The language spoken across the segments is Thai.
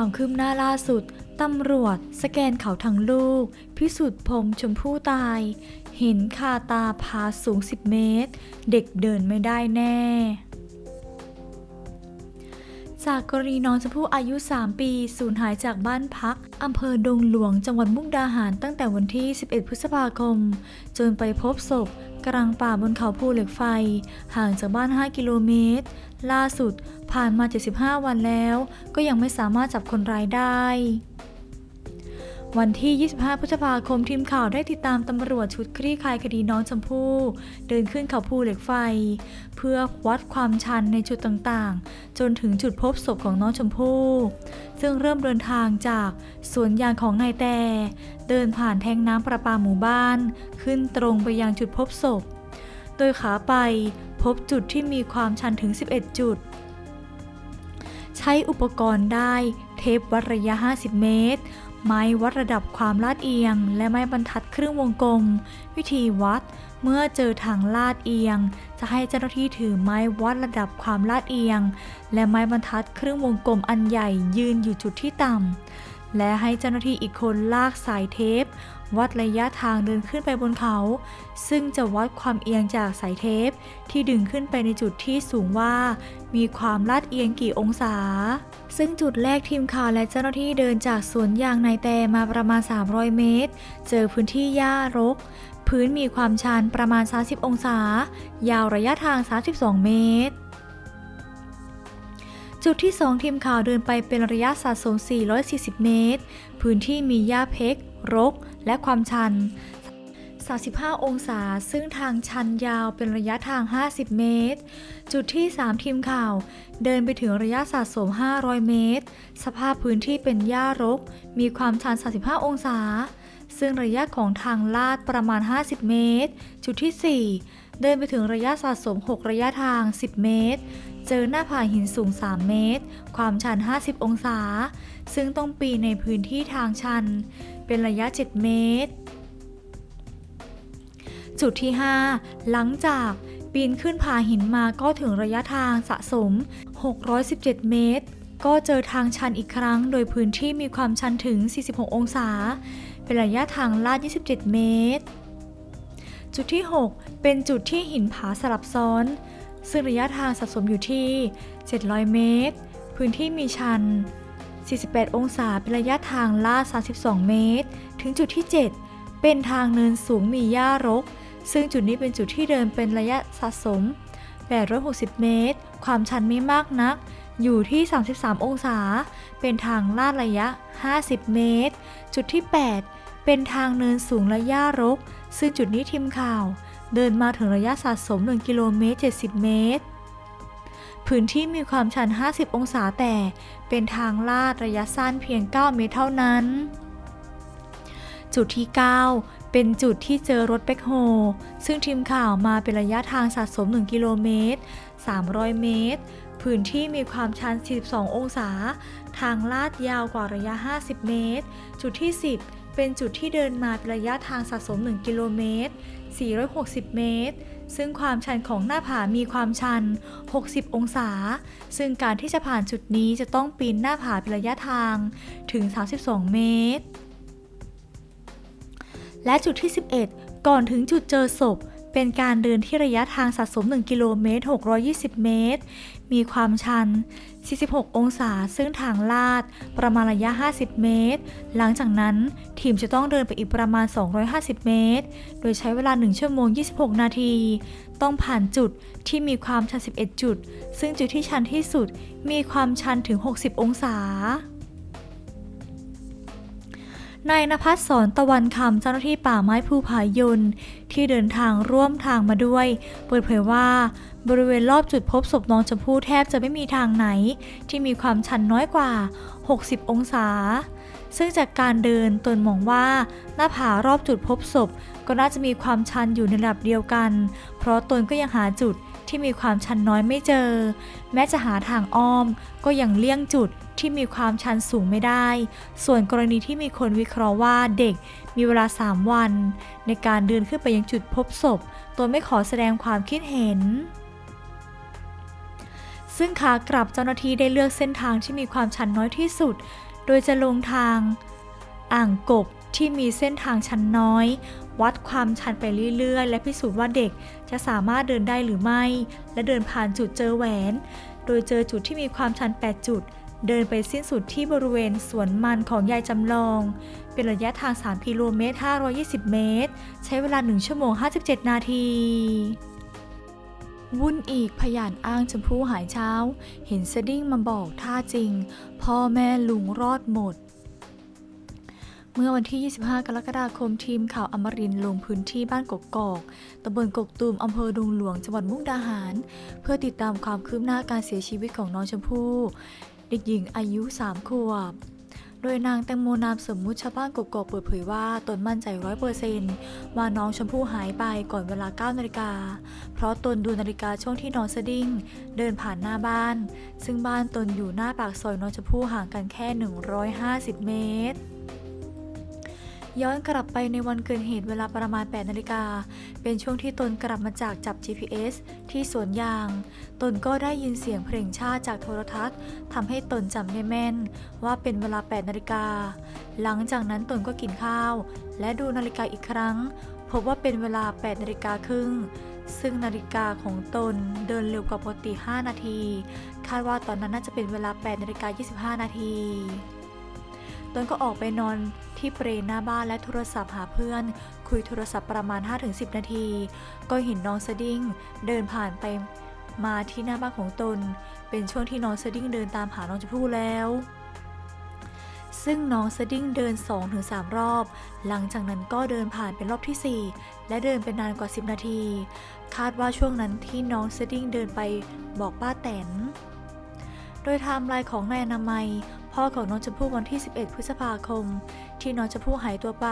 ความคืบหน้าล่าสุด ตำรวจ สแกนเขาทั้งลูก พิสูจน์พรมชมพู่ตาย เห็นคาตาพาสูง 10 เมตร เด็กเดินไม่ได้แน่ จากกรณีน้องชมพู่อายุ 3 ปีสูญหายจากบ้านพักอำเภอดงหลวงจังหวัดมุกดาหารตั้งแต่วันที่ 11 พฤษภาคม จนไปพบศพ กลางป่าบนเขาภูเหล็กไฟ ห่างจากบ้าน 5 กิโลเมตร ล่าสุดผ่านมา 75 วันแล้ว ก็ยังไม่สามารถจับคนร้ายได้ วันที่ 25 พฤษภาคมทีมข่าวได้ติดตามตำรวจชุดคลี่คลายคดีน้องชมพู่เดินขึ้นเขาภูเหล็กไฟ เพื่อวัดความชันในจุดต่างๆ จนถึงจุดพบศพของน้องชมพู่ ซึ่งเริ่มเดินทางจากสวนยางของนายแต่เดินผ่านแทงน้ำประปาหมู่บ้าน ขึ้นตรงไปยังจุดพบศพ โดยขาไปพบจุดที่มีความชันถึง 11 จุดใช้อุปกรณ์ได้เทปวัดระยะ 50 เมตร ไม้วัดระดับความลาดเอียง และไม้บรรทัดครึ่งวงกลม วิธีวัด เมื่อเจอทางลาดเอียง จะให้เจ้าหน้าที่ถือไม้วัดระดับความลาดเอียง และไม้บรรทัดครึ่งวงกลมอันใหญ่ยืนอยู่จุดที่ต่ำ และให้เจ้าหน้าที่อีกคนลากสายเทป วัดระยะทางเดินขึ้นไปบนเขา ซึ่งจะวัดความเอียงจากสายเทป ที่ดึงขึ้นไปในจุดที่สูงว่า มีความลาดเอียงกี่องศา ซึ่งจุดแรกทีมข่าวและเจ้าหน้าที่เดินจากสวนยางนายแต่มาประมาณ 300 เมตร เจอพื้นที่หญ้ารก พื้นมีความชันประมาณ 30 องศา ยาวระยะทาง 32 เมตร จุดที่ 2 ทีมข่าวเดินไปเป็นระยะสะสม 440 เมตร พื้นที่มีหญ้าเพกรก และความชัน 35 องศา ซึ่งทางชันยาวเป็นระยะทาง 50 เมตร จุดที่ 3 ทีมข่าว เดินไปถึงระยะสะสม 500 เมตร สภาพพื้นที่เป็นหญ้ารก มีความชัน 35 องศา ซึ่งระยะของทางลาดประมาณ 50 เมตร จุดที่ 4 เดินไปถึงระยะสะสม 6 ระยะทาง 10 เมตร เจอหน้าผาหินสูง 3 เมตร ความชัน 50 องศา ซึ่งต้องปีนในพื้นที่ทางชัน เป็นระยะ 7 เมตร จุดที่ 5 หลังจากปีนขึ้นผาหินมาก็ถึงระยะทางสะสม 617 เมตร ก็เจอทางชันอีกครั้ง โดยพื้นที่มีความชันถึง 46 องศา เป็นระยะทางลาด 27 เมตร จุดที่ 6 เป็นจุดที่หินผาสลับซ้อน ซึ่งระยะทางสะสมอยู่ที่ 700 เมตร พื้นที่มีชัน 48 องศาเป็นระยะทางลาด 32 เมตร ถึงจุดที่ 7 เป็นทางเนินสูงมีหญ้ารก ซึ่งจุดนี้เป็นจุดที่เดินเป็นระยะสะสม 860 เมตร ความชันไม่มากนัก อยู่ที่ 33 องศา เป็นทางลาดระยะ 50 เมตร จุดที่ 8 เป็นทางเนินสูงและหญ้ารก ซึ่งจุดนี้ทีมข่าว เดินมาถึงระยะสะสม 1 กิโลเมตร 70 เมตร พื้นที่มีความชัน 50 องศาแต่เป็นทางลาดระยะสั้นเพียง 9 เมตรเท่านั้น จุดที่ 9 เป็นจุดที่เจอรถแบ็คโฮ ซึ่งทีมข่าวมาเป็นระยะทางสะสม 1 กิโลเมตร 300 เมตร พื้นที่มีความชัน 42 องศา ทางลาดยาวกว่าระยะ 50 เมตร จุดที่ 10 เป็นจุดที่เดินมาเป็นระยะทางสะสม 1 กิโลเมตร 460 เมตร ซึ่งความชันของหน้าผามีความชัน 60 องศา ซึ่งการที่จะผ่านจุดนี้จะต้องปีนหน้าผาเป็นระยะทางถึง 32 เมตร และจุดที่ 11 ก่อนถึงจุดเจอศพ เป็นการเดินที่ระยะทางสะสม 1 กิโลเมตร 620 เมตร มีความชัน 46 องศา ซึ่งทางลาดประมาณระยะ 50 เมตร หลังจากนั้นทีมจะต้องเดินไปอีกประมาณ 250 เมตร โดยใช้เวลา 1 ชั่วโมง 26 นาที ต้องผ่านจุดที่มีความชัน 11 จุด ซึ่งจุดที่ชันที่สุดมีความชันถึง 60 องศา นายนภัสสอนตะวันคำเจ้าหน้าที่ป่าไม้ภูผายนที่เดินทางร่วมทางมาด้วย เปิดเผยว่า บริเวณรอบจุดพบศพน้องชมพู่แทบจะไม่มีทางไหน ที่มีความชันน้อยกว่า 60 องศา ซึ่งจากการเดินตนมองว่าหน้าผารอบจุดพบศพ ก็น่าจะมีความชันอยู่ในระดับเดียวกัน เพราะตนก็ยังหาจุด ที่มีความชันน้อยไม่เจอ แม้จะหาทางอ้อม ก็ยังเลี่ยงจุดที่มีความชันสูงไม่ได้ ส่วนกรณีที่มีคนวิเคราะห์ว่าเด็กมีเวลา 3 วัน ในการเดินขึ้นไปยังจุดพบศพ ตัวไม่ขอแสดงความคิดเห็น ซึ่งขากลับเจ้าหน้าที่ได้เลือกเส้นทางที่มีความชันน้อยที่สุด โดยจะลงทาง อ่างกบที่มีเส้นทางชันน้อย วัดความชันไปเรื่อยๆ และพิสูจน์ว่าเด็กจะสามารถเดินได้หรือไม่ และเดินผ่านจุดเจอแหวน โดยเจอจุดที่มีความชัน 8 จุด เดินไปสิ้นสุดที่บริเวณสวนมันของยายจำลอง เป็นระยะทาง 3 กิโลเมตร 520 เมตร ใช้เวลา 1 ชั่วโมง 57 นาทีวุ่นอีกพยานอ้างชมพู่หายเช้า เห็นสดิ้งมาบอกท่าจริง พ่อแม่ลุงรอดหมด เมื่อวันที่ 25 กรกฎาคมทีมข่าวอมรินลงพื้นที่บ้านกกอก ตำบลกกตูม อำเภอดงหลวง จังหวัดมุกดาหาร เพื่อติดตามความคืบหน้าการเสียชีวิตของน้องชมพู่เด็กหญิงอายุ 3 ขวบโดยนางแตงโมนามสมมุติชาวบ้านกกอกเปิดเผยว่าตนมั่นใจร้อยเปอร์เซนต์ว่าน้องชมพู่หายไปก่อนเวลา 9 นาฬิกา เพราะตนดูนาฬิกาช่วงที่น้องสดิ้ง เดินผ่านหน้าบ้าน ซึ่งบ้านตนอยู่หน้าปากซอยน้องชมพู่ห่างกันแค่ 150 เมตร ย้อนกลับไปในวันเกิดเหตุเวลาประมาณ 8 นาฬิกา เป็นช่วงที่ตนกลับมาจากจับ GPS ที่สวนยาง ตนก็ได้ยินเสียงเพลงชาติจากโทรทัศน์ทำให้ตนจำได้แม่น ว่าเป็นเวลา 8 นาฬิกา หลังจากนั้นตนก็กินข้าว และดูนาฬิกาอีกครั้ง พบว่าเป็นเวลา 8 นาฬิกาครึ่งซึ่งนาฬิกาของตนเดินเร็วกว่าปกติ 5 นาที คาดว่าตอนนั้นน่าจะเป็นเวลา 8 นาฬิกา 25 นาที ตนก็ออกไปนอนที่เปรหน้าบ้านและโทรศัพท์หาเพื่อน คุยโทรศัพท์ประมาณ 5-10 นาที ก็เห็นน้องสดิ้งเดินผ่านไปมาที่หน้าบ้านของตน เป็นช่วงที่น้องสดิ้งเดินตามหาน้องชมพู่แล้ว ซึ่งน้องสดิ้งเดิน 2-3 รอบ หลังจากนั้นก็เดินผ่านเป็นรอบทีสี่4 และเดินไปนานกว่า 10 นาที คาดว่าช่วงนั้นที่น้องสดิ้งเดินไปบอกป้าแตน โดยไทม์ไลน์ของนายอนามัย พ่อของน้องชมพู่วันที่ 11 พฤษภาคม ที่น้องชมพู่หายตัวไป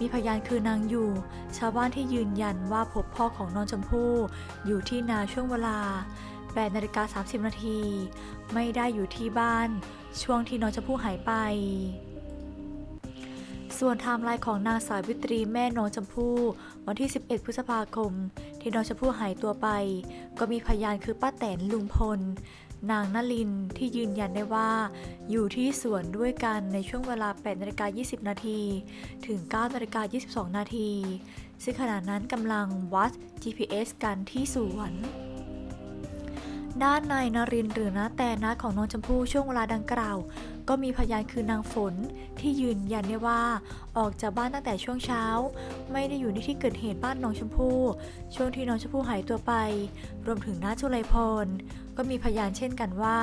มีพยานคือนางอยู่ ชาวบ้านที่ยืนยันว่าพบพ่อของน้องชมพู่อยู่ที่นาช่วงเวลา8นาฬิกา30 นาที ไม่ได้อยู่ที่บ้าน ช่วงที่น้องชมพู่หายไป ส่วนไทม์ไลน์ของนางสาววิตรีแม่น้องชมพู่วันที่ 11 พฤษภาคม ที่น้องชมพู่หายตัวไป ก็มีพยานคือป้าแตนลุงพล นางนลินที่ยืนยันได้ว่า อยู่ที่สวนด้วยกันในช่วงเวลา8นาฬิกา20 นาที ถึง9นาฬิกา22 นาที ซึ่งขณะนั้นกำลังวัด GPS กันที่สวน ด้านนายนรินทร์หรือนาแต่นาของน้องชมพู่ช่วงเวลาดังกล่าว ก็มีพยานคือนางฝนที่ยืนยันได้ว่า ออกจากบ้านตั้งแต่ช่วงเช้า ไม่ได้อยู่ในที่เกิดเหตุบ้านน้องชมพู่ช่วงที่น้องชมพู่หายตัวไป รวมถึงน้าจุไลพรก็มีพยานเช่นกันว่า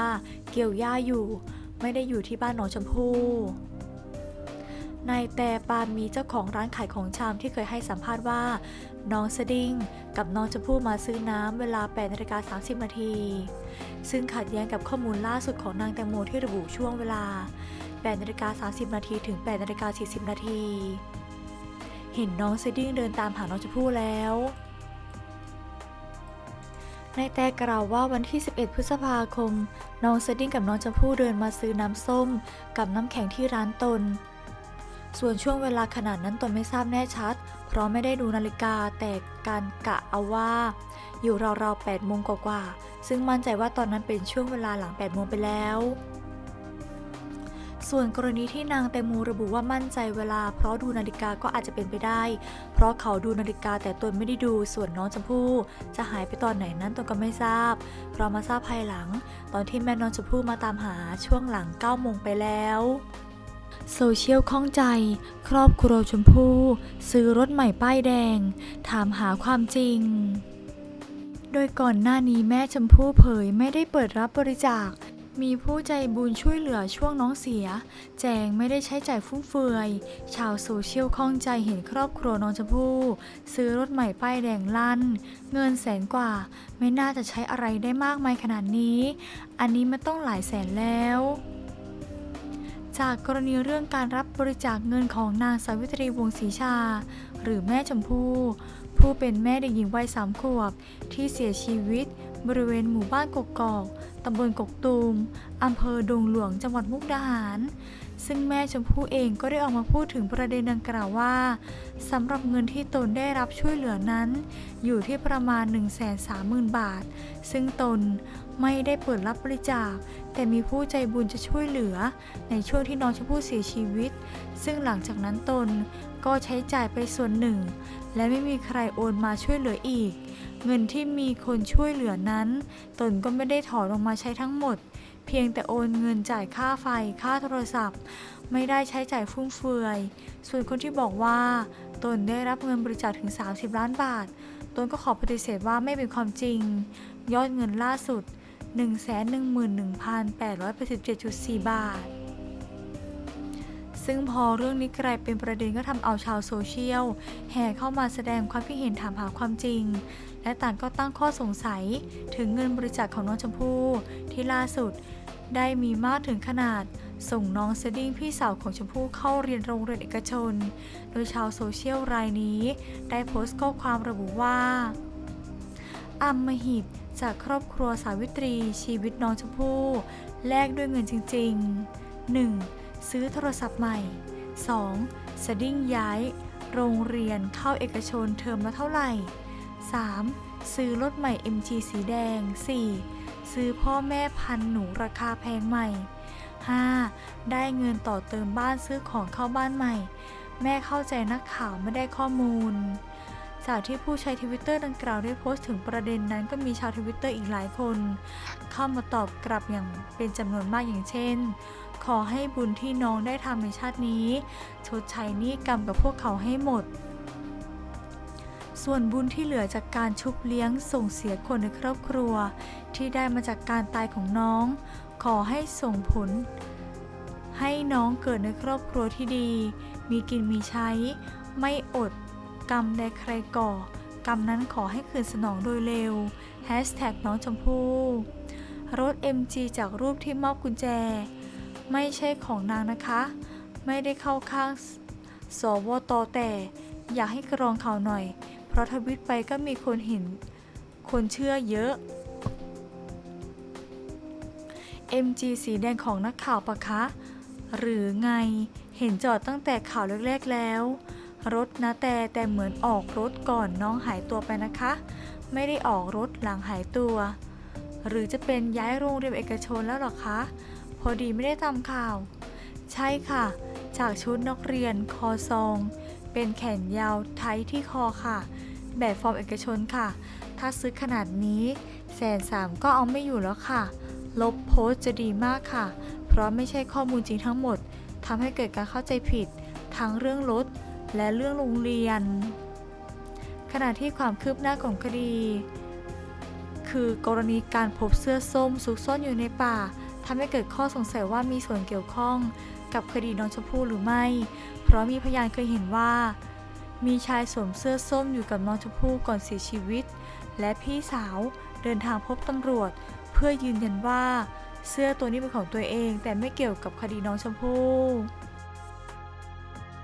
เกี่ยวหญ้าอยู่ ไม่ได้อยู่ที่บ้านน้องชมพู่ นายแต่ปานมีเจ้าของร้านขายของชำที่เคยให้สัมภาษณ์ว่า น้องสดิ้งกับน้องชมพู่มาซื้อน้ำเวลา8นาฬิกา30 นาที ซึ่งขัดแย้งกับข้อมูลล่าสุดของนางแตงโมที่ระบุช่วงเวลา8นาฬิกา30 นาทีถึง8นาฬิกา40 นาที เห็นน้องสดิ้งเดินตามหาน้องชมพู่แล้วนายแต่กล่าวว่าวันที่ 11 พฤษภาคม น้องสดิ้งกับน้องชมพู่เดินมาซื้อน้ำส้ม กับน้ำแข็งที่ร้านตน ส่วนช่วงเวลาขนาดนั้นตนไม่ทราบแน่ชัด เพราะไม่ได้ดูนาฬิกาแต่การกะเอาว่า อยู่ราวๆ8โมงกว่าๆซึ่งมั่นใจว่าตอนนั้นเป็นช่วงเวลาหลัง8โมงไปแล้ว ส่วนกรณีที่นางแตงโมระบุว่ามั่นใจเวลา เพราะดูนาฬิกาก็อาจจะเป็นไปได้ เพราะเขาดูนาฬิกาแต่ตนไม่ได้ดู ส่วนน้องชมพู่จะหายไปตอนไหนนั้นตนก็ไม่ทราบ เพราะมาทราบภายหลัง ตอนที่แม่น้องชมพู่มาตามหาช่วงหลัง9โมงไปแล้ว โซเชียลข้องใจ ครอบครัวชมพู่ซื้อรถใหม่ป้ายแดง ถามหาความจริง โดยก่อนหน้านี้แม่ชมพู่เผยไม่ได้เปิดรับบริจาค มีผู้ใจบุญช่วยเหลือช่วงน้องเสีย แจงไม่ได้ใช้จ่ายฟุ่มเฟือย ชาวโซเชียลข้องใจเห็นครอบครัวน้องชมพู่ซื้อรถใหม่ป้ายแดงลั่น เงินแสนกว่า ไม่น่าจะใช้อะไรได้มากมายขนาดนี้ อันนี้มันต้องหลายแสนแล้ว จากกรณีเรื่องการรับบริจาคเงินของนางสาวิตรีวงศรีชา หรือแม่ชมพู่ผู้เป็นแม่เด็กหญิงวัยสามขวบ ที่เสียชีวิต บริเวณหมู่บ้านกกอกตำบลกกตูมอำเภอดงหลวงจังหวัดมุกดาหาร ซึ่งแม่ชมพู่เองก็ได้ออกมาพูดถึงประเด็นดังกล่าวว่าสำหรับเงินที่ตนได้รับช่วยเหลือนั้น อยู่ที่ประมาณ 130,000 บาท ซึ่งตน ไม่ได้เปิดรับบริจาค แต่มีผู้ใจบุญจะช่วยเหลือ ในช่วงที่น้องชมพู่เสียชีวิต ซึ่งหลังจากนั้นตนก็ใช้จ่ายไปส่วนหนึ่ง และไม่มีใครโอนมาช่วยเหลืออีก เงินที่มีคนช่วยเหลือนั้น ตนก็ไม่ได้ถอนออกมาใช้ทั้งหมด เพียงแต่โอนเงินจ่ายค่าไฟ ค่าโทรศัพท์ ไม่ได้ใช้จ่ายฟุ่มเฟือย ส่วนคนที่บอกว่า ตนได้รับเงินบริจาคถึง 30 ล้านบาท ตนก็ขอปฏิเสธว่าไม่เป็นความจริง ยอดเงินล่าสุด 111,887.4 บาท ซึ่งพอเรื่องนี้กลายเป็นประเด็นก็ทำเอาชาวโซเชียล แห่เข้ามาแสดงความคิดเห็นถามหาความจริง และต่างก็ตั้งข้อสงสัยถึงเงินบริจาคของน้องชมพู่ที่ล่าสุดได้มีมากถึงขนาดส่งน้องสดิ้งพี่สาวของชมพู่เข้าเรียนโรงเรียนเอกชน โดยชาวโซเชียลรายนี้ ได้โพสต์ข้อความระบุว่าอัมมหิต จากครอบครัวสาวิตรี ชีวิตน้องชมพู่แลกด้วยเงินจริง ๆ 1. ซื้อโทรศัพท์ใหม่ 2. สดิ้งย้าย โรงเรียนเข้าเอกชนเทอมละเท่าไหร่ 3. ซื้อรถใหม่ MG สีแดง 4. ซื้อพ่อแม่พันหนูราคาแพงใหม่ 5. ได้เงินต่อเติมบ้านซื้อของเข้าบ้านใหม่ แม่เข้าใจนักข่าวไม่ได้ข้อมูล จากที่ผู้ใช้ทวิตเตอร์ดังกล่าวได้โพสต์ถึงประเด็นนั้นก็มีชาวทวิตเตอร์อีกหลายคน เข้ามาตอบกลับอย่างเป็นจำนวนมากอย่างเช่น ขอให้บุญที่น้องได้ทำในชาตินี้ ชดใช้หนี้กรรมกับพวกเขาให้หมด ส่วนบุญที่เหลือจากการชุบเลี้ยงส่งเสียคนในครอบครัว ที่ได้มาจากการตายของน้อง ขอให้ส่งผล ให้น้องเกิดในครอบครัวที่ดี มีกินมีใช้ ไม่อด กรรมใดใครก่อ กรรมนั้นขอให้คืนสนองโดยเร็ว Hashtag น้องชมพู่รถ MG จากรูปที่มอบกุญแจ ไม่ใช่ของนางนะคะ ไม่ได้เข้าข้างสวตแต่ อยากให้กรองข่าวหน่อย เพราะทวิตไปก็มีคนเห็น คนเชื่อเยอะ MG สีแดงของนักข่าวปะคะ หรือไงเห็นจอดตั้งแต่ข่าวแรกๆแล้ว รถนะแต่แต่เหมือนออกรถก่อนน้องหายตัวไปนะคะ ไม่ได้ออกรถหลังหายตัว หรือจะเป็นย้ายโรงเรียนเอกชนแล้วหรอคะ พอดีไม่ได้ตามข่าว ใช่ค่ะ จากชุดนักเรียนคอซอง เป็นแขนยาวไทยที่คอค่ะ แบบฟอร์มเอกชนค่ะ ถ้าซื้อขนาดนี้แสนสามก็เอาไม่อยู่แล้วค่ะ ลบโพสจะดีมากค่ะ เพราะไม่ใช่ข้อมูลจริงทั้งหมดทำให้เกิดการเข้าใจผิด ทั้งเรื่องรถ และเรื่องโรงเรียน ขณะที่ความคืบหน้าของคดี คือกรณีการพบเสื้อส้มซุกซ่อนอยู่ในป่าทำให้เกิดข้อสงสัยว่ามีส่วนเกี่ยวข้องกับคดีน้องชมพู่หรือไม่ เพราะมีพยานเคยเห็นว่า มีชายสวมเสื้อส้มอยู่กับน้องชมพู่ก่อนเสียชีวิต และพี่สาวเดินทางพบตำรวจ เพื่อยืนยันว่าเสื้อตัวนี้เป็นของตัวเอง แต่ไม่เกี่ยวกับคดีน้องชมพู่